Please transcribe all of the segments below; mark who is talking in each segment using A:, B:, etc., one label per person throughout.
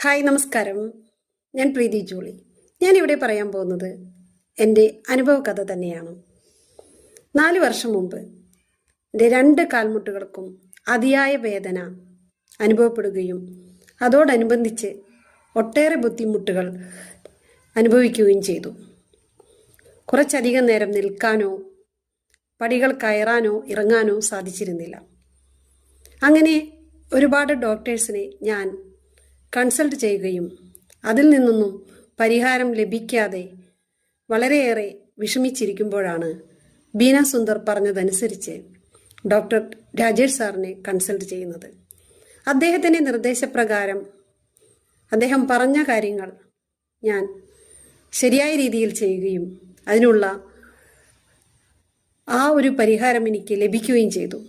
A: Hi നമസ്കാരം. ഞാൻ പ്രീതി ജോളി. ഞാനിവിടെ പറയാൻ പോകുന്നത് എന്റെ അനുഭവ കഥ തന്നെയാണ്. നാല് വർഷം മുമ്പ് എന്റെ രണ്ട് കാൽമുട്ടുകൾക്കും അതിയായ വേദന അനുഭവപ്പെടുകയും അതോടനുബന്ധിച്ച് ഒട്ടേറെ ബുദ്ധിമുട്ടുകൾ അനുഭവിക്കുകയും ചെയ്തു. കുറച്ചധികം നേരം നിൽക്കാനോ പടികൾ കയറാനോ ഇറങ്ങാനോ സാധിച്ചിരുന്നില്ല. അങ്ങനെ ഒരുപാട് ഡോക്ടേഴ്സിനെ ഞാൻ കൺസൾട്ട് ചെയ്യുകയും അതിൽ നിന്നൊന്നും പരിഹാരം ലഭിക്കാതെ വളരെയേറെ വിഷമിച്ചിരിക്കുമ്പോഴാണ് ബീന സുന്ദർ പറഞ്ഞതനുസരിച്ച് ഡോക്ടർ രാജേഷ് സാറിനെ കൺസൾട്ട് ചെയ്യുന്നത്. അദ്ദേഹത്തിന്റെ നിർദ്ദേശപ്രകാരം അദ്ദേഹം പറഞ്ഞ കാര്യങ്ങൾ ഞാൻ ശരിയായ രീതിയിൽ ചെയ്യുകയും അതിനുള്ള ആ ഒരു പരിഹാരം എനിക്ക് ലഭിക്കുകയും ചെയ്തു.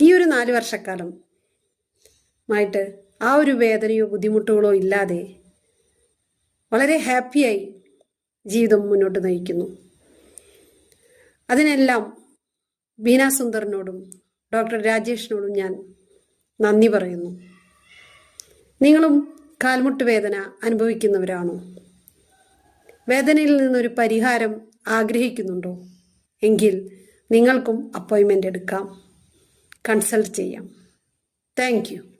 A: ഈ ഒരു നാല് വർഷക്കാലം മായിട്ട് ആ ഒരു വേദനയോ ബുദ്ധിമുട്ടുകളോ ഇല്ലാതെ വളരെ ഹാപ്പിയായി ജീവിതം മുന്നോട്ട് നയിക്കുന്നു. അതിനെല്ലാം ബീന സുന്ദറിനോടും ഡോക്ടർ രാജേഷിനോടും ഞാൻ നന്ദി പറയുന്നു. നിങ്ങളും കാൽമുട്ട് വേദന അനുഭവിക്കുന്നവരാണോ? വേദനയിൽ നിന്നൊരു പരിഹാരം ആഗ്രഹിക്കുന്നുണ്ടോ? എങ്കിൽ നിങ്ങൾക്കും അപ്പോയിൻമെന്റ് എടുക്കാം. കൺസൾട്ട് ചെയ്യാം. താങ്ക്